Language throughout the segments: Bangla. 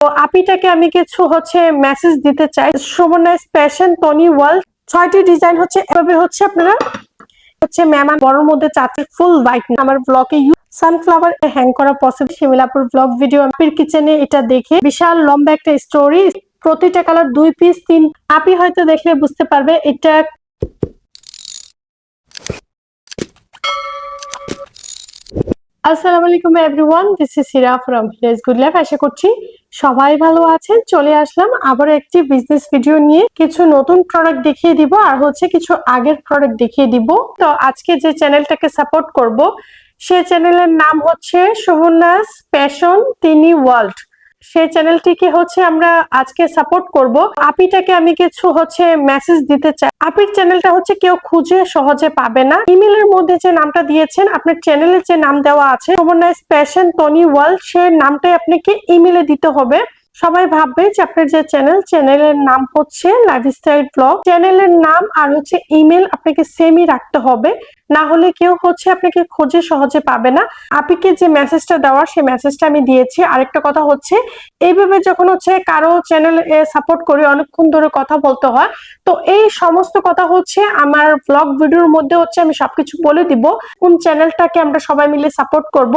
তো আপিটাকে আমি কিছু হচ্ছে মেসেজ দিতে চাই। সুমনাইস প্যাশন, টনি ওয়ার্ল্ড ছয়টি ডিজাইন হচ্ছে, এভাবে হচ্ছে আপনারা হচ্ছে ম্যামান বড়র মধ্যে চারটি ফুল হোয়াইট আমার ব্লকে সানফ্লাওয়ার হ্যাং করা পসিবল শিমিলাপুর ব্লগ ভিডিও আপির কিচেনে এটা দেখে বিশাল লম্বা একটা স্টোরি প্রতিটা কালার দুই পিস তিন। আপি হয়তো দেখলে বুঝতে পারবে, এটা আসসালামু আলাইকুম everyone this is Sira from Hira's good life আশা করছি সবাই ভালো আছেন। চলে আসলাম আবার একটি বিজনেস ভিডিও নিয়ে। কিছু নতুন প্রোডাক্ট দেখিয়ে দিব আর হচ্ছে কিছু আগের প্রোডাক্ট দেখিয়ে দিব। তো আজকে যে চ্যানেলটাকে সাপোর্ট করব, সে চ্যানেলের নাম হচ্ছে সুবর্ণাস প্যাশন, তিনি ওয়ার্ল্ড। সেই চ্যানেলটিকে হচ্ছে আমরা আজকে সাপোর্ট করব। আপিটাকে আমি কিছু হচ্ছে মেসেজ দিতে চাই। আপির চ্যানেলটা হচ্ছে কেউ খুঁজে সহজে পাবে না। ইমেলের মধ্যে যে নামটা দিয়েছেন, আপনার চ্যানেলের যে নাম দেওয়া আছে সুবর্ণাস প্যাশন টনি ওয়ার্ল্ড সে নামটাই আপনাকে ইমেলে দিতে হবে। সবাই ভাববে যে আপনার যে চ্যানেল চ্যানেলের নাম হচ্ছে লাইফস্টাইল ব্লগ চ্যানেলের নাম আর হচ্ছে ইমেল আপনাকে সেমই রাখতে হবে। না হলে কেউ হচ্ছে আপনাকে খোঁজে সহজে পাবে না। আপিকে যে মেসেজটা দেওয়ার সেই মেসেজটা আমি দিয়েছি। আরেকটা কথা হচ্ছে, এইভাবে যখন হচ্ছে কারও চ্যানেল সাপোর্ট করে অনেকক্ষণ ধরে কথা বলতে হয়, তো এই সমস্ত কথা হচ্ছে আমার ব্লগ ভিডিওর মধ্যে হচ্ছে আমি সবকিছু বলে দিব। কোন চ্যানেলটাকে আমরা সবাই মিলে সাপোর্ট করব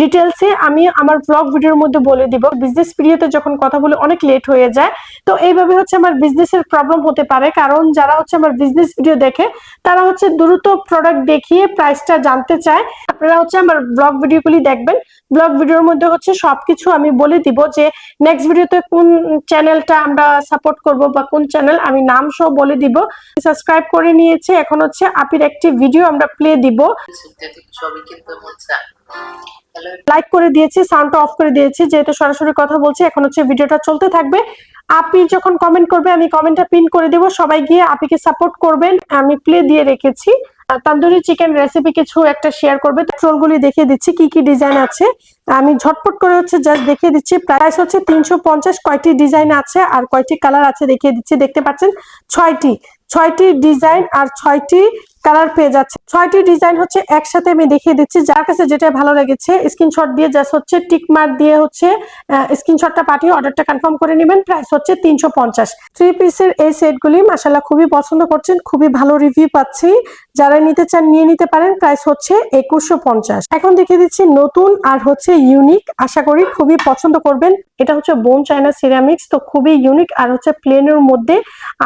ডিটেলসে আমি আমার ব্লগ ভিডিওর মধ্যে বলে দিব। বিজনেস পিরিয়ডে যখন কথা বলে অনেক লেট হয়ে যায়, তো এইভাবে হচ্ছে আমার বিজনেসের প্রবলেম হতে পারে। কারণ যারা হচ্ছে আমার বিজনেস ভিডিও দেখে, তারা হচ্ছে দ্রুত প্রোডাক্ট দেখিয়ে প্রাইসটা জানতে চায়, আপনারা হচ্ছে আমার ব্লগ ভিডিওগুলি দেখবেন। ব্লগ ভিডিওর মধ্যে হচ্ছে সবকিছু আমি বলে দিব যে নেক্সট ভিডিওতে কোন চ্যানেলটা আমরা সাপোর্ট করব বা কোন চ্যানেল আমি নাম সহ বলে দিব। সাবস্ক্রাইব করে নিয়েছে, এখন হচ্ছে আপির একটি ভিডিও আমরা প্লে দিব। লাইক করে দিয়েছি সাউন্ডটা অফ করে দিয়েছি, যেহেতু সরাসরি কথা বলছি, এখন হচ্ছে ভিডিওটা চলতে থাকবে। আপনি যখন কমেন্ট করবে, আমি কমেন্টটা পিন করে দিব, সবাই গিয়ে আপিকে সাপোর্ট করবেন। আমি প্লে দিয়ে রেখেছি। তান্দুরি চিকেন রেসিপি কিছু একটা শেয়ার করবে। তো ট্রোলগুলি দেখিয়ে দিচ্ছি, কি কি ডিজাইন আছে। আমি ঝটপট করে হচ্ছে জাস্ট দেখিয়ে দিচ্ছি। প্রাইস হচ্ছে তিনশো পঞ্চাশ। কয়টি ডিজাইন আছে আর কয়টি কালার আছে দেখিয়ে দিচ্ছি। দেখতে পাচ্ছেন ছয়টি। ছয়টি ডিজাইন আর ছয়টি কালার পেয়ে যাচ্ছে। ছয়টি ডিজাইন হচ্ছে একসাথে আমি দেখিয়ে দিচ্ছি। যার কাছে যেটা ভালো লেগেছে স্ক্রিনশট দিয়ে জাস্ট হচ্ছে টিক মার্ক দিয়ে হচ্ছে স্ক্রিনশটটা পাঠিয়ে অর্ডারটা কনফার্ম করে নেবেন। প্রাইস হচ্ছে তিনশো পঞ্চাশ। থ্রি পিসের এই সেটগুলি মাসাল্লাহ খুবই পছন্দ করছেন, খুবই ভালো রিভিউ পাচ্ছি। যারা নিতে চান, নিয়ে নিতে পারেন। প্রাইস হচ্ছে একুশশো পঞ্চাশ। এখন দেখিয়ে দিচ্ছি নতুন আর হচ্ছে ইউনিক আশা করি খুবই পছন্দ করবেন। এটা হচ্ছে বোন চায়না সিরামিক্স তো খুবই ইউনিক আর হচ্ছে প্লেনের মধ্যে।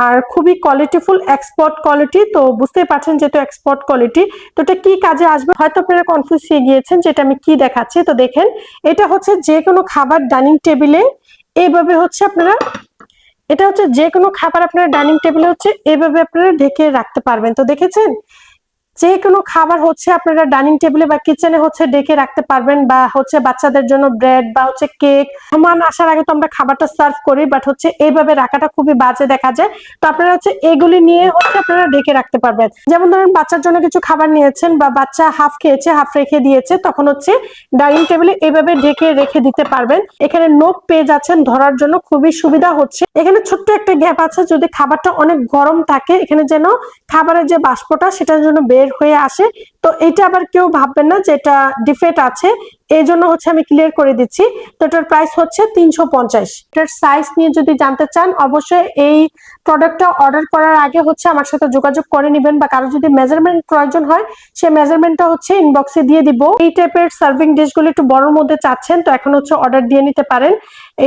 আর খুবই কোয়ালিটিফুল এক্সপোর্ট কোয়ালিটি তো বুঝতেই পারছেন যেহেতু এক্সপোর্ট কোয়ালিটি তো এটা কি কাজে আসবে? হয়তো আপনারা কনফিউজ হয়ে গিয়েছেন যেটা আমি কি দেখাচ্ছি। তো দেখেন, এটা হচ্ছে যে কোনো খাবার ডাইনিং টেবিলে এইভাবে হচ্ছে আপনারা, এটা হচ্ছে যে কোনো খাবার আপনারা ডাইনিং টেবিলে হচ্ছে, এইভাবে আপনারা ঢেকে রাখতে পারবেন। তো দেখেছেন? যে কোনো খাবার হচ্ছে আপনারা ডাইনিং টেবিলে বা কিচেনে হচ্ছে ডেকে রাখতে পারবেন বা হচ্ছে বাচ্চাদের জন্য ব্রেড বা হচ্ছে কেক। মেহমান আসার আগে তো আমরা খাবারটা সার্ভ করি বাট হচ্ছে এইভাবে রাখাটা খুবই বাজে দেখা যায়। তো আপনারা হচ্ছে এগুলি নিয়ে হচ্ছে আপনারা ডেকে রাখতে পারবেন। যেমন ধরেন বাচ্চার জন্য কিছু খাবার নিয়েছেন বা বাচ্চা হাফ খেয়েছে হাফ রেখে দিয়েছে, তখন হচ্ছে ডাইনিং টেবিলে এইভাবে ডেকে রেখে দিতে পারবেন। এখানে নোক পেয়ে যাচ্ছেন ধরার জন্য খুবই সুবিধা হচ্ছে। এখানে ছোট্ট একটা গ্যাপ আছে, যদি খাবারটা অনেক গরম থাকে, এখানে যেন খাবারের যে বাষ্পটা, সেটার জন্য বের হয়ে আসে। তো এটা আবার কেউ ভাববেন না যে এটা ডিফেক্ট আছে। এই জন্য হচ্ছে আমি ক্লিয়ার করে দিচ্ছি। তো এটার প্রাইস হচ্ছে তিনশো পঞ্চাশ। এটার সাইজ নিয়ে যদি জানতে চান, অবশ্যই এই প্রোডাক্টটা অর্ডার করার আগে হচ্ছে আমার সাথে যোগাযোগ করে নেবেন বা কারও যদি মেজারমেন্ট প্রয়োজন হয়, সেই মেজারমেন্টটা হচ্ছে ইনবক্সে দিয়ে দিব। এই টাইপের সার্ভিং ডিশগুলো একটু বড়র মধ্যে চাচ্ছেন, তো এখন হচ্ছে অর্ডার দিয়ে নিতে পারেন।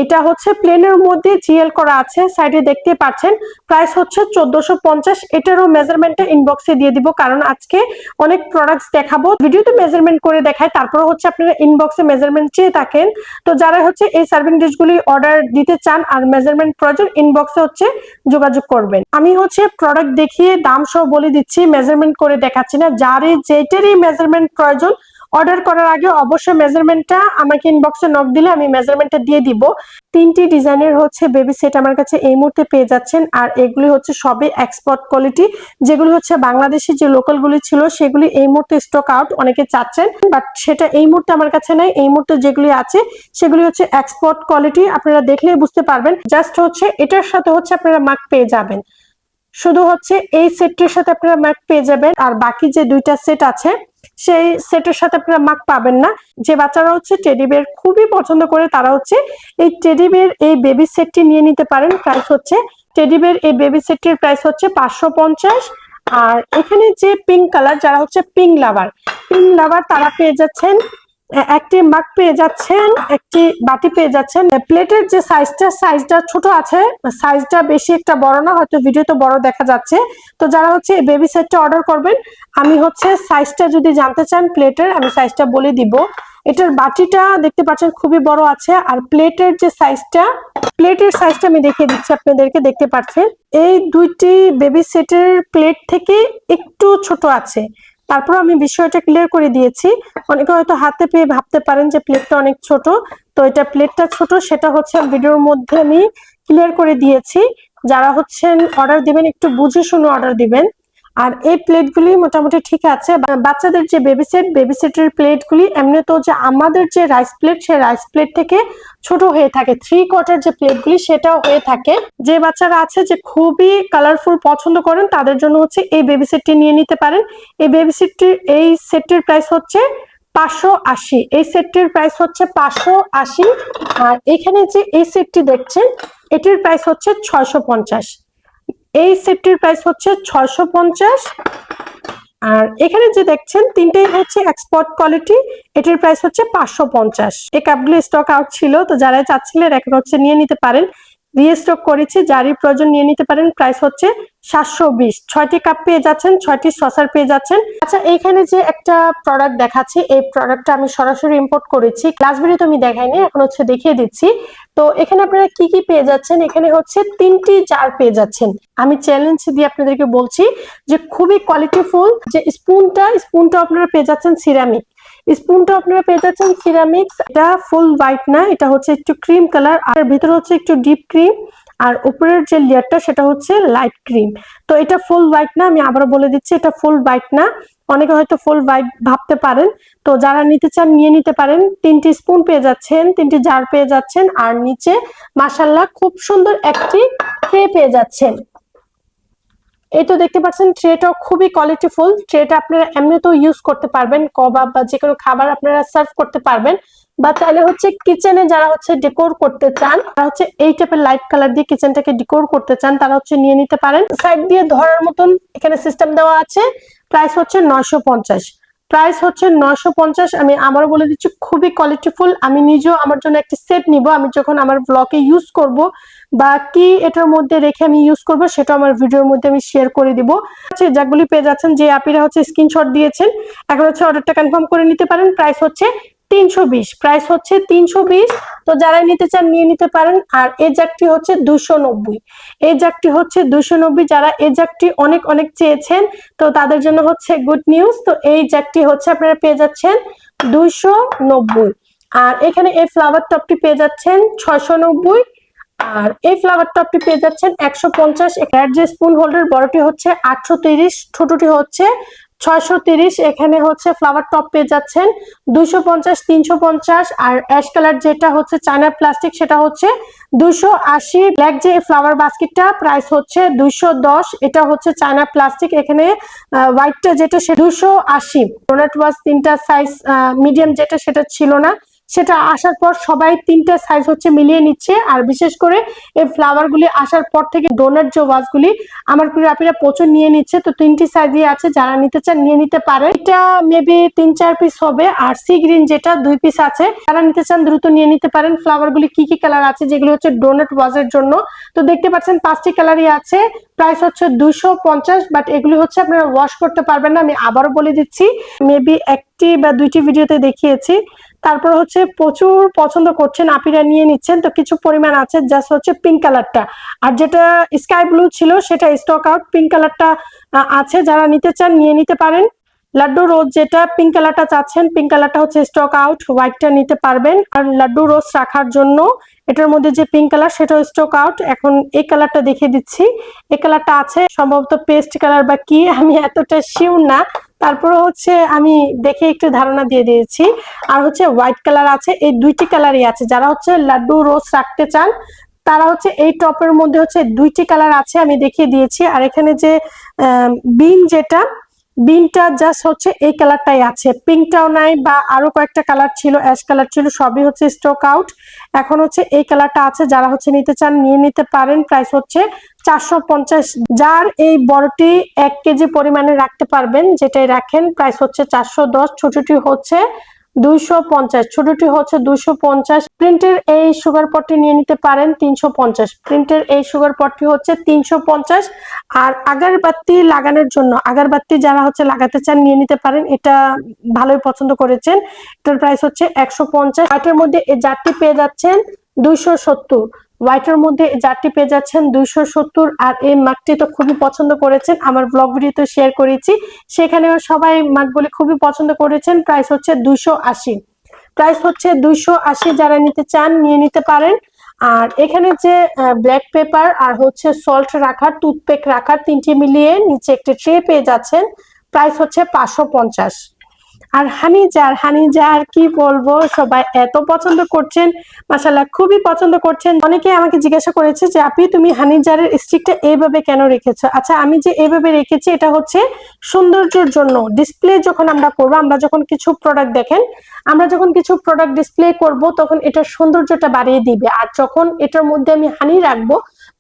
এটা হচ্ছে প্লেনের মধ্যে জিএল করা আছে সাইডে দেখতে পাচ্ছেন। প্রাইস হচ্ছে চোদ্দশো পঞ্চাশ। এটারও মেজারমেন্টটা ইনবক্সে দিয়ে দিব, কারণ আজকে অনেক প্রোডাক্টস দেখাবো। ভিডিওতে মেজারমেন্ট করে দেখায় তারপরে হচ্ছে আপনারা ইনবক্সে মেজারমেন্ট চেয়ে থাকেন। তো যারা হচ্ছে এই সার্ভিং ডিশগুলি অর্ডার দিতে চান আর মেজারমেন্ট প্রয়োজন ইনবক্সে হচ্ছে যোগাযোগ করবেন। আমি হচ্ছে প্রোডাক্ট দেখিয়ে, দাম সহ বলে দিচ্ছি মেজারমেন্ট করে দেখাচ্ছি না। যারই যেটারই মেজারমেন্ট প্রয়োজন অর্ডার করার আগে অবশ্যই মেজারমেন্টটা আমাকে ইনবক্সে নক দিলে আমি মেজারমেন্টটা দিয়ে দিব। তিনটি ডিজাইনের হচ্ছে বেবি সেট আমার কাছে এই মুহূর্তে পেয়ে যাচ্ছেন আর এগুলি হচ্ছে সবই এক্সপোর্ট কোয়ালিটি যেগুলি হচ্ছে বাংলাদেশি যে লোকালগুলি ছিল সেগুলি এই মুহূর্তে স্টক আউট অনেকে চাচ্ছেন বাট সেটা এই মুহূর্তে আমার কাছে নাই। এই মুহূর্তে যেগুলি আছে, সেগুলি হচ্ছে এক্সপোর্ট কোয়ালিটি আপনারা দেখলেই বুঝতে পারবেন। জাস্ট হচ্ছে এটার সাথে হচ্ছে আপনারা মার্ক পেয়ে যাবেন। শুধু হচ্ছে এই সেটটির সাথে আপনারা ম্যাক পেয়ে যাবেন, আর বাকি যে দুইটা সেট আছে, সেই সেটের সাথে আপনারা মাক পাবেন না। যে বাচ্চারা হচ্ছে টেডি বের খুবই পছন্দ করে, তারা হচ্ছে এই টেডি বের এই বেবি সেটটি নিয়ে নিতে পারেন। প্রাইস হচ্ছে টেডি বের এই বেবি সেটটির প্রাইস হচ্ছে পাঁচশো পঞ্চাশ। আর এখানে যে পিঙ্ক কালার যারা হচ্ছে পিঙ্ক লাভার পিঙ্ক লাভার তারা পেয়ে যাচ্ছেন একটি মাগ পেয়ে যাচ্ছেন, একটি বাটি পেয়ে যাচ্ছেন। প্লেটের যে সাইজটা সাইজটা ছোট আছে, সাইজটা বেশি একটা বড় না, হয়তো ভিডিওতে বড় দেখা যাচ্ছে। তো যারা হচ্ছে বেবি সেটটা অর্ডার করবেন, আমি হচ্ছে সাইজটা যদি জানতে চান প্লেটের, আমি সাইজটা বলে দিব। এটার বাটিটা দেখতে পাচ্ছেন খুবই বড় আছে, আর প্লেটের যে সাইজটা, প্লেটের সাইজটা আমি দেখিয়ে দিচ্ছি আপনাদেরকে, দেখতে পাচ্ছেন। এই দুইটি বেবি সেটের প্লেট থেকে একটু ছোট আছে। তারপর আমি বিষয়টা ক্লিয়ার করে দিয়েছি। অনেকে হয়তো হাতে পেয়ে ভাবতে পারেন যে প্লেটটা অনেক ছোট। তো এটা প্লেটটা ছোট, সেটা হচ্ছে ভিডিওর মধ্যে আমি ক্লিয়ার করে দিয়েছি। যারা হচ্ছেন অর্ডার দিবেন, একটু বুঝে শুনে অর্ডার দিবেন। আর এই প্লেটগুলি মোটামুটি ঠিক আছে। বাচ্চাদের যে বেবি সেট বেবি সেটের এমনি তো যে আমাদের যে রাইস প্লেট সেই রাইস প্লেট থেকে ছোট হয়ে থাকে। থ্রি কোয়ার্টার যে প্লেটগুলি, সেটাও হয়ে থাকে। যে বাচ্চারা আছে যে খুবই কালারফুল পছন্দ করেন, তাদের জন্য হচ্ছে এই বেবি সেটটি নিয়ে নিতে পারেন। এই বেবি সেটটির এই সেটটির প্রাইস হচ্ছে পাঁচশো আশি। এই সেটটির প্রাইস হচ্ছে পাঁচশো আশি। আর এখানে যে এই সেটটি দেখছেন, এটির প্রাইস হচ্ছে ছয়শো পঞ্চাশ। এই সেটটির প্রাইস হচ্ছে ছয়শো পঞ্চাশ। আর এখানে যে দেখছেন, তিনটেই হচ্ছে এক্সপোর্ট কোয়ালিটি এটির প্রাইস হচ্ছে পাঁচশো পঞ্চাশ। এই কাপগুলো স্টক আউট ছিল, তো যারা চাচ্ছিলেন এখন হচ্ছে নিয়ে নিতে পারেন। রিস্টক করেছি, যারই প্রয়োজন নিয়ে নিতে পারেন। প্রাইস হচ্ছে সাতশো বিশ। ছয়টি কাপ পেয়ে যাচ্ছেন, ছয়টি সসার পেয়ে যাচ্ছেন। আচ্ছা এখানে যে একটা প্রোডাক্ট দেখাচ্ছি, এই প্রোডাক্টটা আমি সরাসরি ইম্পোর্ট করেছি। ক্লাস তো আমি দেখাইনি, এখন হচ্ছে দেখিয়ে দিচ্ছি। তো এখানে আপনারা কি কি পেয়ে যাচ্ছেন? এখানে হচ্ছে তিনটি জার পেয়ে যাচ্ছেন। আমি চ্যালেঞ্জ দিয়ে আপনাদেরকে বলছি যে খুবই কোয়ালিটিফুল যে স্পুনটা স্পুনটা আপনারা পেয়ে যাচ্ছেন সিরামিক স্পুনটা আপনারা পেয়ে যাচ্ছেন সিরামিক্স এটা ফুল হোয়াইট না, এটা হচ্ছে একটু ক্রিম কালার আর ভিতরে হচ্ছে একটু ডিপ ক্রিম আর উপরের যে লেয়ারটা সেটা হচ্ছে লাইট ক্রিম তো এটা ফুল হোয়াইট না, আমি আবারও বলে দিচ্ছি, এটা ফুল হোয়াইট না। অনেকে হয়তো ফুল হোয়াইট ভাবতে পারেন। তো যারা নিতে চান, নিয়ে নিতে পারেন। তিনটি স্পুন পেয়ে যাচ্ছেন, তিনটি জার পেয়ে যাচ্ছেন, আর নিচে মাসাল্লাহ খুব সুন্দর একটি ট্রে পেয়ে যাচ্ছেন। এই তো দেখতে পাচ্ছেন ট্রেটাও খুবই কোয়ালিটিফুল ট্রেটা আপনারা এমনিতেও ইউজ করতে পারবেন কবাব বা যে কোনো খাবার আপনারা সার্ভ করতে পারবেন। বা তাহলে হচ্ছে কিচেনে যারা হচ্ছে ডেকোর করতে চান, তারা হচ্ছে এই টাইপের লাইট কালার দিয়ে কিচেনটাকে ডেকোর করতে চান, তারা হচ্ছে নিয়ে নিতে পারেন। সাইড দিয়ে ধরার মতন এখানে সিস্টেম দেওয়া আছে। প্রাইস হচ্ছে নয়শো পঞ্চাশ। প্রাইস হচ্ছে নশো পঞ্চাশ। আমি আবারও বলে দিচ্ছি, খুবই কোয়ালিটিফুল আমি নিজেও আমার জন্য একটি সেট নিব। আমি যখন আমার ব্লকে ইউজ করব বা কি এটার মধ্যে রেখে আমি ইউজ করব সেটা আমার ভিডিওর মধ্যে আমি শেয়ার করে দিব। হচ্ছে যাগুলি পেয়ে যাচ্ছেন যে আপিরা হচ্ছে স্ক্রিনশট দিয়েছেন। এখন হচ্ছে অর্ডারটা কনফার্ম করে নিতে পারেন। প্রাইস হচ্ছে তিনশো বিশ। প্রাইস হচ্ছে তিনশো বিশ। তো যারা নিতে চান নিয়ে নিতে পারেন। আর এই জ্যাকটি হচ্ছে দুশো নব্বই। এই জ্যাকটি হচ্ছে দুশো নব্বই। যারা এই জ্যাকটি অনেক অনেক চেয়েছেন, তো তাদের জন্য হচ্ছে গুড নিউজ তো এই জ্যাকটি হচ্ছে আপনারা পেয়ে যাচ্ছেন দুইশো নব্বই। আর এখানে এই ফ্লাওয়ার টপটি পেয়ে যাচ্ছেন ছয়শো নব্বই। আর এই ফ্লাওয়ার টপটি পেয়ে যাচ্ছেন একশো পঞ্চাশ। স্পুন হোল্ডার বড়টি হচ্ছে আটশো তিরিশ। ছোটটি হচ্ছে ছয়শো তিরিশ, এখানে হচ্ছে ফ্লাওয়ার টপ পেয়ে যাচ্ছেন। দুশো পঞ্চাশ, তিনশো পঞ্চাশ আর অ্যাশ কালার যেটা হচ্ছে চায়না প্লাস্টিক সেটা হচ্ছে দুশো আশি। ব্ল্যাক যে ফ্লাওয়ার বাস্কেটটা প্রাইস হচ্ছে দুশো দশ। এটা হচ্ছে চায়না প্লাস্টিক এখানে হোয়াইটটা যেটা সে দুশো আশি। ডোনাট ওয়াজ তিনটা সাইজ মিডিয়াম যেটা, সেটা ছিল না। সেটা আসার পর সবাই তিনটা সাইজ হচ্ছে মিলিয়ে নিচ্ছে। আর বিশেষ করে এই ফ্লাওয়ার গুলি আসার পর থেকে ডোনাট যে ওয়াজগুলি আমার প্রিয় আপিরা প্রচুর নিয়ে নিচ্ছে। তো তিনটি সাইজই আছে, যারা নিতে চান নিয়ে নিতে পারে। এটা মেবি তিন চার পিস হবে। আর সি গ্রিন যেটা, দুই পিস আছে। যারা নিতে চান দ্রুত নিয়ে নিতে পারেন। ফ্লাওয়ার গুলি কি কি কালার আছে, যেগুলো হচ্ছে ডোনাট ওয়াজের জন্য। তো দেখতে পাচ্ছেন পাঁচটি কালারই আছে। প্রাইস হচ্ছে দুশো পঞ্চাশ বাট এগুলি হচ্ছে আপনারা ওয়াশ করতে পারবেন না। আমি আবারও বলে দিচ্ছি মেবি একটি বা দুইটি ভিডিওতে দেখিয়েছি। তারপর হচ্ছে প্রচুর পছন্দ করছেন, আপিরা নিয়ে নিচ্ছেন। তো কিছু পরিমাণ আছে জাস্ট হচ্ছে পিঙ্ক কালারটা আর যেটা স্কাই ব্লু ছিল, সেটা স্টক আউট পিঙ্ক কালারটা আছে, যারা নিতে চান, নিয়ে নিতে পারেন। লাড্ডু রোজ যেটা পিঙ্ক কালারটা চাচ্ছেন পিঙ্ক কালারটা হচ্ছে স্টক আউট হোয়াইটটা নিতে পারবেন। আর লাড্ডু রোজ রাখার জন্য, এটার মধ্যে যে পিঙ্ক কালার সেটাও স্টক আউট এখন এই কালারটা দেখিয়ে দিচ্ছি। এই কালারটা আছে, সম্ভবত পেস্ট কালার বা কি, আমি এতটা শিওর না। তারপরে হচ্ছে আমি দেখে একটু ধারণা দিয়ে দিয়েছি। আর হচ্ছে হোয়াইট কালার আছে, এই দুইটি কালারই আছে। যারা হচ্ছে লাড্ডু রোজ রাখতে চান, তারা হচ্ছে এই টপের মধ্যে হচ্ছে দুইটি কালার আছে, আমি দেখিয়ে দিয়েছি। আর এখানে যে বিন যেটা, বিনটা জাস্ট হচ্ছে এই কালারটাই আছে। পিঙ্কটাও নাই বা আরও কয়েকটা কালার ছিল, অ্যাশ কালার ছিল, সবই হচ্ছে স্টক আউট। এখন হচ্ছে এই কালারটা আছে, যারা হচ্ছে নিতে চান, নিয়ে নিতে পারেন। প্রাইস হচ্ছে চারশো পঞ্চাশ যার এই বড়টি এক কেজি পরিমাণে রাখতে পারবেন, যেটাই রাখেন প্রাইস হচ্ছে চারশো দশ, ছোটটি হচ্ছে দুইশো পঞ্চাশ, ছোটটি হচ্ছে দুইশো পঞ্চাশ। প্রিন্টের এই সুগার পটটি নিয়ে নিতে পারেন তিনশো পঞ্চাশ। প্রিন্টের এই সুগার পটটি হচ্ছে তিনশো পঞ্চাশ। আর আগারবাতি লাগানোর জন্য, আগারবাতি যারা হচ্ছে লাগাতে চান নিয়ে নিতে পারেন, এটা ভালোই পছন্দ করেছেন। এটার প্রাইস হচ্ছে একশো পঞ্চাশ। এটার মধ্যে এই জারটি পেয়ে যাচ্ছেন দুইশো সত্তর। হোয়াইটের মধ্যে এই জারটি পেয়ে যাচ্ছেন দুইশো সত্তর, আর এই মাগটি তো খুবই পছন্দ করেছেন। আমার ব্লগ ভিডিওতে শেয়ার করেছি। সেখানেও সবাই মাগগুলি খুবই পছন্দ করেছেন। প্রাইস হচ্ছে দুইশো আশি। প্রাইস হচ্ছে দুইশো আশি যারা নিতে চান, নিয়ে নিতে পারেন। আর এখানে যে ব্ল্যাক পেপার আর হচ্ছে সল্ট রাখার টুথপেক রাখার তিনটি মিলিয়ে নিচে একটি ট্রে পেয়ে যাচ্ছেন প্রাইস হচ্ছে পাঁচশো পঞ্চাশ। আর হানি জার হানি জার কি বলব, সবাই এত পছন্দ করছেন মাসাল্লাহ খুবই পছন্দ করছেন। অনেকে আমাকে জিজ্ঞাসা করেছে যে, আপনি তুমি হানি জারের স্টিকটা এইভাবে কেন রেখেছো? আচ্ছা আমি যে এইভাবে রেখেছি, এটা হচ্ছে সৌন্দর্যের জন্য। ডিসপ্লে যখন আমরা করব, আমরা যখন কিছু প্রোডাক্ট দেখেন, আমরা যখন কিছু প্রোডাক্ট ডিসপ্লে করব, তখন এটার সৌন্দর্যটা বাড়িয়ে দিবে। আর যখন এটার মধ্যে আমি হানি রাখব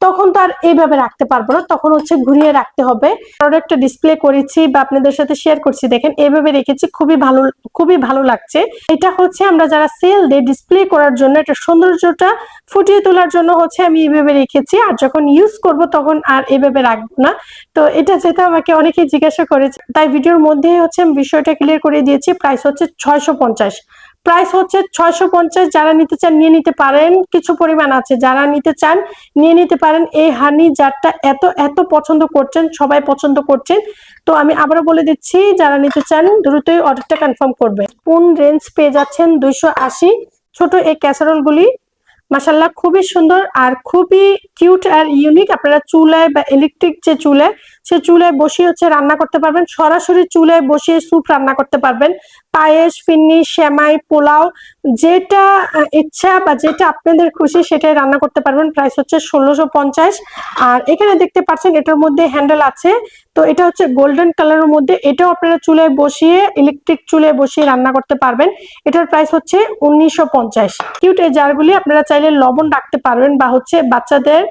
তখন তো আর এইভাবে রাখতে পারব না। তখন হচ্ছে ঘুরিয়ে রাখতে হবে। প্রোডাক্টটা ডিসপ্লে করেছি বা আপনাদের সাথে শেয়ার করছি, দেখেন এইভাবে রেখেছি, খুবই ভালো খুবই ভালো লাগছে। এটা হচ্ছে আমরা যারা সেল দিয়ে ডিসপ্লে করার জন্য, এটা সৌন্দর্যটা ফুটিয়ে তোলার জন্য হচ্ছে আমি এইভাবে রেখেছি। আর যখন ইউজ করব তখন আর এইভাবে রাখব না। তো এটা যেটা আমাকে অনেকে জিজ্ঞাসা করেছে, তাই ভিডিওর মধ্যেই হচ্ছে আমি বিষয়টা ক্লিয়ার করে দিয়েছি। প্রাইস হচ্ছে ছয়শো পঞ্চাশ। প্রাইস হচ্ছে ছয়শো পঞ্চাশ, যারা নিতে চান নিয়ে নিতে পারেন। কিছু পরিমাণ আছে, যারা নিতে চান নিয়ে নিতে পারেন। এই হানি জারটা এত এত পছন্দ করছেন, সবাই পছন্দ করছেন। তো আমি আবারও বলে দিচ্ছি, যারা নিতে চান দ্রুতই অর্ডারটা কনফার্ম করবে। কোন রেঞ্জ পেয়ে যাচ্ছেন দুইশো আশি। ছোট এই ক্যাসারোলগুলি মাসাল্লাহ খুবই সুন্দর আর খুবই কিউট আর ইউনিক আপনারা চুলায় বা ইলেকট্রিক যে চুলায় সে চুলায় বসিয়ে হচ্ছে রান্না করতে পারবেন। সরাসরি চুলায় বসিয়ে স্যুপ রান্না করতে পারবেন। পায়েস ফিন্নি সেমাই, পোলাও, যেটা ইচ্ছা বা যেটা আপনাদের খুশি সেটাই রান্না করতে পারবেন। প্রাইস হচ্ছে ষোলোশো পঞ্চাশ। আর এখানে দেখতে পাচ্ছেন এটার মধ্যে হ্যান্ডেল আছে। তো এটা হচ্ছে গোল্ডেন কালারের মধ্যে। এটাও আপনারা চুলায় বসিয়ে, ইলেকট্রিক চুলায় বসিয়ে রান্না করতে পারবেন। এটার প্রাইস হচ্ছে উনিশশো পঞ্চাশ। কিউট এই জারগুলি আপনারা চাইলে লবণ রাখতে পারবেন বা হচ্ছে বাচ্চাদের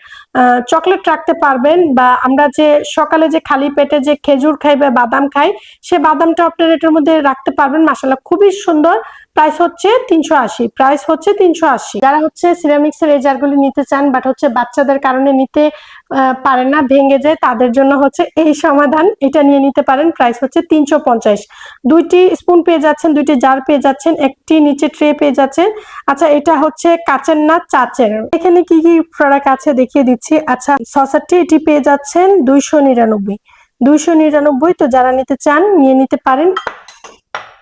চকলেট রাখতে পারবেন বা আমরা যে সকালে যে খালি পেটে যে খেজুর খাই বা বাদাম খাই, সে বাদামটা আপনার এটার মধ্যে রাখতে পারবেন। মাসাল্লাহ খুবই সুন্দর। প্রাইস হচ্ছে তিনশো আশি প্রাইস হচ্ছে তিনশো আশি। যারা হচ্ছে সিরামিক্সের এই জারগুলি নিতে চান বাট হচ্ছে বাচ্চাদের কারণে নিতে পারেন না, ভেঙে যায়, তাদের জন্য হচ্ছে এই সমাধান। এটা নিয়ে নিতে পারেন প্রাইস হচ্ছে তিনশো পঞ্চাশ। দুইটি স্পুন পেয়ে যাচ্ছেন, দুইটি জার পেয়ে যাচ্ছেন, একটি নিচে ট্রে পেয়ে যাচ্ছেন। আচ্ছা এটা হচ্ছে কাচের না চাচের? এখানে কি কি প্রোডাক্ট আছে দেখিয়ে দিচ্ছি। আচ্ছা সসারটি এটি পেয়ে যাচ্ছেন দুইশো নিরানব্বই। দুইশো নিরানব্বই তো যারা নিতে চান, নিয়ে নিতে পারেন।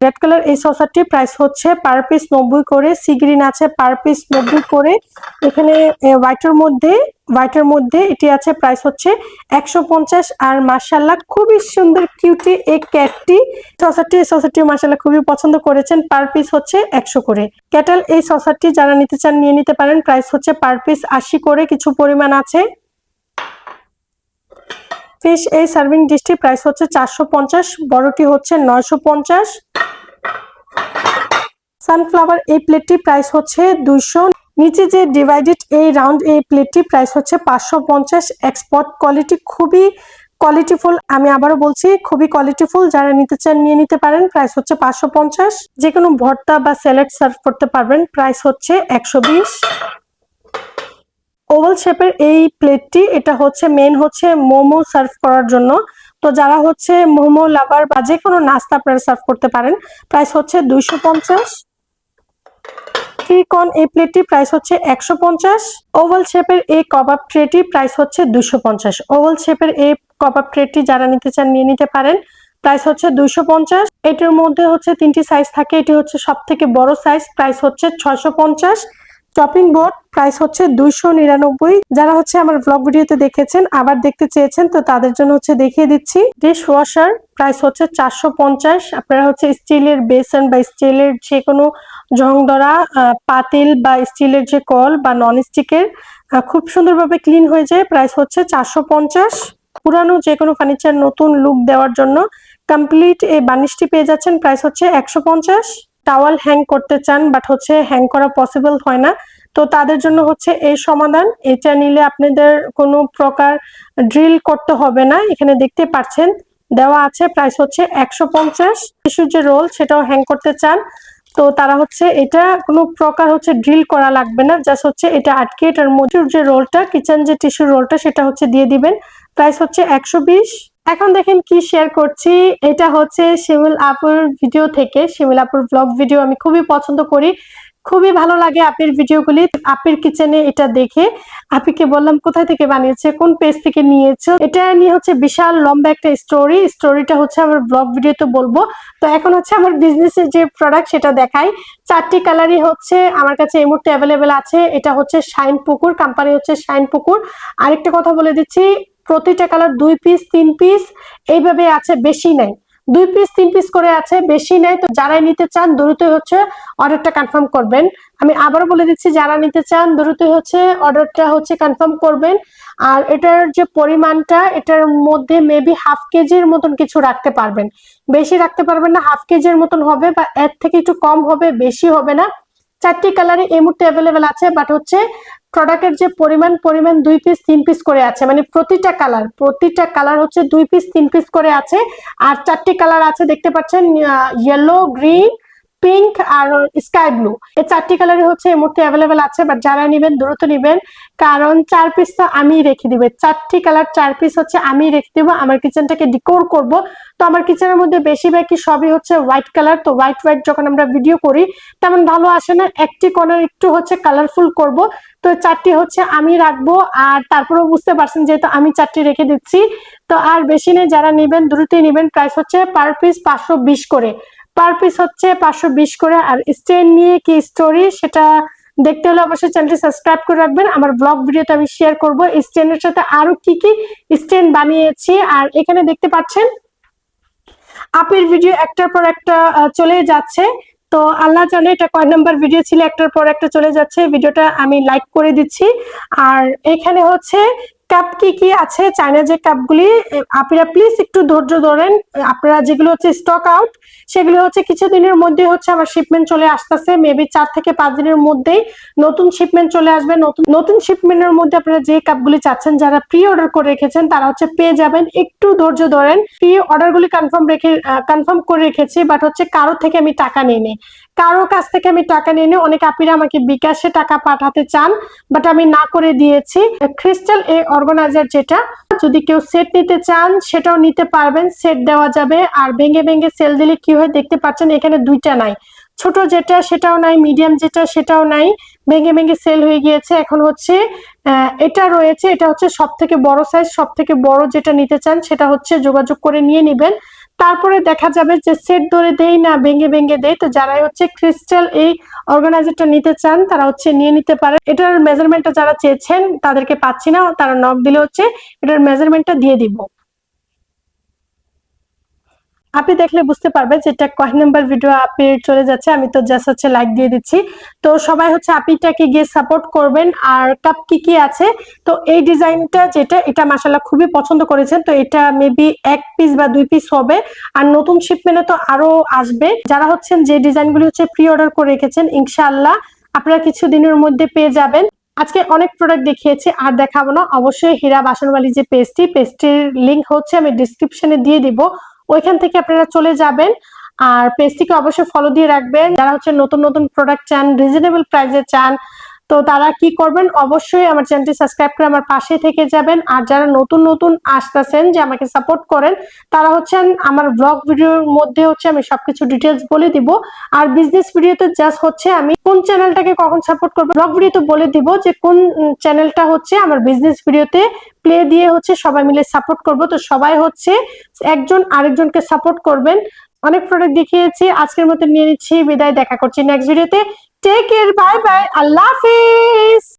রেড কালার এই সসারটির প্রাইস হচ্ছে পার পিস নব্বই করে সি গ্রিন আছে পার পিস নব্বই করে। এখানে হোয়াইটের মধ্যে হোয়াইটের মধ্যে এটি আছে প্রাইস হচ্ছে একশো পঞ্চাশ আর মার্শাল্লাহ খুবই সুন্দর কিউটি এই ক্যাটটি সসারটি এই সসারটি মার্শাল্লাহ খুবই পছন্দ করেছেন পার পিস হচ্ছে একশো করে। ক্যাটাল এই সসারটি যারা নিতে চান নিয়ে নিতে পারেন প্রাইস হচ্ছে পার পিস আশি করে, কিছু পরিমাণ আছে। ফিশ এই সার্ভিং ডিশটি প্রাইস হচ্ছে চারশো পঞ্চাশ, বড়টি হচ্ছে নয়শো পঞ্চাশ। সানফ্লাওয়ার এই প্লেটটি প্রাইস হচ্ছে দুইশো। নিচে যে ডিভাইডেড এই রাউন্ড এই প্লেটটি প্রাইস হচ্ছে পাঁচশো পঞ্চাশ। এক্সপোর্ট কোয়ালিটি খুবই কোয়ালিটিফুল আমি আবারও বলছি খুবই কোয়ালিটিফুল যারা নিতে চান নিয়ে নিতে পারেন প্রাইস হচ্ছে পাঁচশো পঞ্চাশ। যে কোনো ভর্তা বা স্যালাড সার্ভ করতে পারবেন প্রাইস হচ্ছে একশো বিশ। ওভাল শেপের এই প্লেটটি এটা হচ্ছে মেন হচ্ছে মোমো সার্ভ করার জন্য। তো যারা হচ্ছে মোমো লাভার বা যে কোনো নাস্তা আপনারা সার্ভ করতে পারেন প্রাইস হচ্ছে দুইশো পঞ্চাশ। ত্রিকন এই প্লেটটি প্রাইস হচ্ছে একশো পঞ্চাশ। ওভাল শেপের এই কবাব ট্রেটি প্রাইস হচ্ছে দুশো পঞ্চাশ। ওভাল শেপের এই কবাব ট্রেটি যারা নিতে চান, নিয়ে নিতে পারেন। প্রাইস হচ্ছে দুইশো পঞ্চাশ। এটির মধ্যে হচ্ছে তিনটি সাইজ থাকে। এটি হচ্ছে সব থেকে বড় সাইজ প্রাইস হচ্ছে ছয়শো পঞ্চাশ। চপিং বোর্ড প্রাইস হচ্ছে দুইশো নিরানব্বই। যারা হচ্ছে আমার ব্লগ ভিডিওতে দেখেছেন, আবার দেখতে চেয়েছেন, তো তাদের জন্য হচ্ছে দেখিয়ে দিচ্ছি। ডিশ ওয়াশার প্রাইস হচ্ছে চারশো পঞ্চাশ। আপনারা হচ্ছে স্টিলের বেসন বা স্টিলের যে কোনো জং ধরা পাতিল বা স্টিলের যে কল বা নন স্টিকের খুব সুন্দরভাবে ক্লিন হয়ে যায়। প্রাইস হচ্ছে চারশো পঞ্চাশ। পুরানো যে কোনো ফার্নিচার নতুন লুক দেওয়ার জন্য কমপ্লিট এই বার্নিশটি পেয়ে যাচ্ছেন। প্রাইস হচ্ছে একশো পঞ্চাশ। টাওয়াল হ্যাং করতে চান বাট হচ্ছে হ্যাং করা পসিবল হয় না। তো তাদের জন্য হচ্ছে এই সমাধান, এটা নিলে আপনাদের কোনো প্রকার ড্রিল করতে হবে না। এখানে দেখতে পাচ্ছেন, দেওয়া আছে প্রাইস হচ্ছে একশো পঞ্চাশ। টিস্যুর যে রোল সেটাও হ্যাং করতে চান। তো তারা হচ্ছে এটা কোনো প্রকার হচ্ছে ড্রিল করা লাগবে না। জাস্ট হচ্ছে এটা আটকে, এটার মধ্যে যে রোলটা কিচেন যে টিস্যুর রোলটা সেটা হচ্ছে দিয়ে দিবেন। প্রাইস হচ্ছে একশো বিশ। এখন দেখেন কি শেয়ার করছি। এটা হচ্ছে শিমুল আপুর ভিডিও থেকে। শিমুল আপুর ব্লগ ভিডিও আমি খুবই পছন্দ করি। খুবই ভালো লাগে আপির ভিডিওগুলি আপির কিচেনে এটা দেখে। আপিকে বললাম, কোথায় থেকে বানিয়েছে? কোন পেজ থেকে নিয়েছো? এটা নিয়ে হচ্ছে বিশাল লম্বা একটা স্টোরি স্টোরিটা হচ্ছে আমার ব্লগ ভিডিওতে বলব। তো এখন হচ্ছে আমার বিজনেসের যে প্রোডাক্ট সেটা দেখাই। চারটি কালারই হচ্ছে আমার কাছে এই মুহূর্তে অ্যাভেলেবেল আছে। এটা হচ্ছে শাইন পুকুর কোম্পানি হচ্ছে শাইন পুকুর আরেকটা কথা বলে দিচ্ছি। প্রতিটা কালার দুই পিস তিন পিস এইভাবে আছে, বেশি নাই। দুই পিস তিন পিস করে আছে, বেশি নাই। তো যারাই নিতে চান, দ্রুতই হচ্ছে অর্ডারটা কনফার্ম করবেন। আমি আবারও বলে দিচ্ছি, যারা নিতে চান, দ্রুতই হচ্ছে অর্ডারটা হচ্ছে কনফার্ম করবেন। আর এটার যে পরিমাণটা, এটার মধ্যে মেবি হাফ কেজির মতন কিছু রাখতে পারবেন। বেশি রাখতে পারবেন না হাফ কেজির মতন হবে বা এর থেকে একটু কম হবে, বেশি হবে না। চারটি কালারে এই মুহূর্তে অ্যাভেলেবেল আছে বাট হচ্ছে প্রোডাক্টের যে পরিমাণ পরিমাণ দুই পিস তিন পিস করে আছে মানে প্রতিটা কালার প্রতিটা কালার হচ্ছে দুই পিস তিন পিস করে আছে, আর চারটি কালার আছে, দেখতে পাচ্ছেন ইয়েলো গ্রিন পিঙ্ক আর স্কাই ব্লু এই চারটি কালারই হচ্ছে এই মুহূর্তে অ্যাভেলেবেল আছে বাট যারা নেবেন, দ্রুত নেবেন। কারণ চার পিস তো আমি রেখে দিবে। চারটি কালার চার পিস হচ্ছে আমি রেখে দিব। আমার কিচেনটাকে ডিকোর করব। তো আমার কিচেনের মধ্যে বেশিরভাগই সবই হচ্ছে হোয়াইট কালার তো হোয়াইট হোয়াইট যখন আমরা ভিডিও করি, তেমন ভালো আসে না। একটি কর্নার একটু হচ্ছে কালারফুল করব। তো চারটি হচ্ছে আমি রাখব। আর তারপরেও বুঝতে পারছেন যেহেতু আমি চারটি রেখে দিচ্ছি। তো আর বেশি নেই, যারা নেবেন, দ্রুতই নেবেন। প্রাইস হচ্ছে পার পিস পাঁচশো বিশ করে। পার পিস হচ্ছে পাঁচশো বিশ করে। আর স্টেন নিয়ে কি স্টোরি সেটা দেখতে হলে অবশ্যই চ্যানেলটি সাবস্ক্রাইব করে রাখবেন। আমার ব্লগ ভিডিওতে আমি শেয়ার করব স্টেনের সাথে আরও কি কি স্টেন বানিয়েছি। আর এখানে দেখতে পাচ্ছেন, আপের ভিডিও একটার পর একটা চলে যাচ্ছে। তো আল্লাহ জানে এটা কয় নাম্বার ভিডিও ছিল, একটার পর একটা চলে যাচ্ছে। ভিডিওটা আমি লাইক করে দিচ্ছি। আর এখানে হচ্ছে কাপ কি কি আছে? চায়না যে কাপগুলি আপনারা প্লিজ একটু ধৈর্য ধরেন। আপনারা যেগুলো হচ্ছে স্টক আউট সেগুলো হচ্ছে কিছুদিনের মধ্যে হচ্ছে আমার শিপমেন্ট চলে আসতেছে। মেবি চার থেকে পাঁচ দিনের মধ্যেই নতুন শিপমেন্ট চলে আসবে। নতুন নতুন শিপমেন্টের মধ্যে আপনারা যে কাপগুলি চাচ্ছেন, যারা প্রি অর্ডার করে রেখেছেন, তারা হচ্ছে পেয়ে যাবেন। একটু ধৈর্য ধরেন। প্রি অর্ডারগুলি কনফার্ম রেখে কনফার্ম করে রেখেছি বাট হচ্ছে কারও থেকে আমি টাকা নিই কারও কাছ থেকে আমি টাকা নিয়ে অনেক আপিরা আমাকে বিকাশে টাকা পাঠাতে চান বাট আমি না করে দিয়েছি। ক্রিস্টাল এ অর্গানাইজার যেটা, যদি কেউ সেট নিতে চান, সেটাও নিতে পারবেন সেট দেওয়া যাবে। আর ভেঙে ভেঙে সেল দিলে কি হয় দেখতে পাচ্ছেন, এখানে দুইটা নাই। ছোট যেটা, সেটাও নাই মিডিয়াম যেটা, সেটাও নাই। ভেঙে ভেঙে সেল হয়ে গিয়েছে। এখন হচ্ছে এটা রয়েছে, এটা হচ্ছে সব থেকে বড় সাইজ সব থেকে বড় যেটা নিতে চান, সেটা হচ্ছে যোগাযোগ করে নিয়ে নেবেন। তারপরে দেখা যাবে যে সেট ধরে দেই না, ভেঙে ভেঙে দেয় তো যারাই হচ্ছে ক্রিস্টাল এই অর্গানাইজারটা নিতে চান, তারা হচ্ছে নিয়ে নিতে পারে। এটার মেজারমেন্টটা যারা চেয়েছেন, তাদেরকে পাচ্ছি না। তারা নক দিলে হচ্ছে এটার মেজারমেন্টটা দিয়ে দিব। আপনি দেখলে বুঝতে পারবেন যে এটা কয় নাম্বার ভিডিও আপনি চলে যাচ্ছে। আমি তো জাস্ট হচ্ছে লাইক দিয়ে দিচ্ছি। তো সবাই হচ্ছে আপিটাকে গিয়ে সাপোর্ট করবেন। আর কাপ কি কি আছে? তো এই ডিজাইনটা যেটা, এটা মাসাল্লাহ খুবই পছন্দ করেছেন। তো এটা মেবি এক পিস বা দুই পিস হবে। আর নতুন শিপমেন্টে তো আরও আসবে। যারা হচ্ছেন যে ডিজাইনগুলি হচ্ছে প্রি অর্ডার করে রেখেছেন, ইনশাআল্লাহ আপনারা কিছু দিনের মধ্যে পেয়ে যাবেন। আজকে অনেক প্রোডাক্ট দেখিয়েছি, আর দেখাবো না। অবশ্যই হীরা বাসনওয়ালি যে পেজটি পেজটির লিংক হচ্ছে আমি ডিসক্রিপশনে দিয়ে দিব। ওইখান থেকে আপনারা চলে যাবেন আর পেজটিকে অবশ্যই ফলো দিয়ে রাখবেন। যারা হচ্ছে নতুন নতুন প্রোডাক্ট চান রিজনেবল প্রাইসে চান তো তারা কি করবেন? অবশ্যই আমার চ্যানেলটি সাবস্ক্রাইব করে আমার পাশে থেকে যাবেন। আর যারা নতুন নতুন আসতেছেন, যে আমাকে সাপোর্ট করেন, তারা হচ্ছেন আমার ব্লগ ভিডিওর মধ্যে হচ্ছে আমি সবকিছু ডিটেলস বলে দিব। আর বিজনেস ভিডিওতে জাস্ট হচ্ছে আমি কোন চ্যানেলটাকে কখন সাপোর্ট করব ব্লগ ভিডিওতে বলে দিব যে কোন চ্যানেলটা হচ্ছে আমার বিজনেস ভিডিওতে প্লে দিয়ে হচ্ছে সবাই মিলে সাপোর্ট করব। তো সবাই হচ্ছে একজন আরেকজনকে সাপোর্ট করবেন। অনেক প্রোডাক্ট দেখিয়েছি। আজকের মতো নিয়ে নিচ্ছি। বিদায়, দেখা করছি নেক্সট ভিডিওতে টেক কেয়ার বাই বাই আল্লাহ হাফিজ।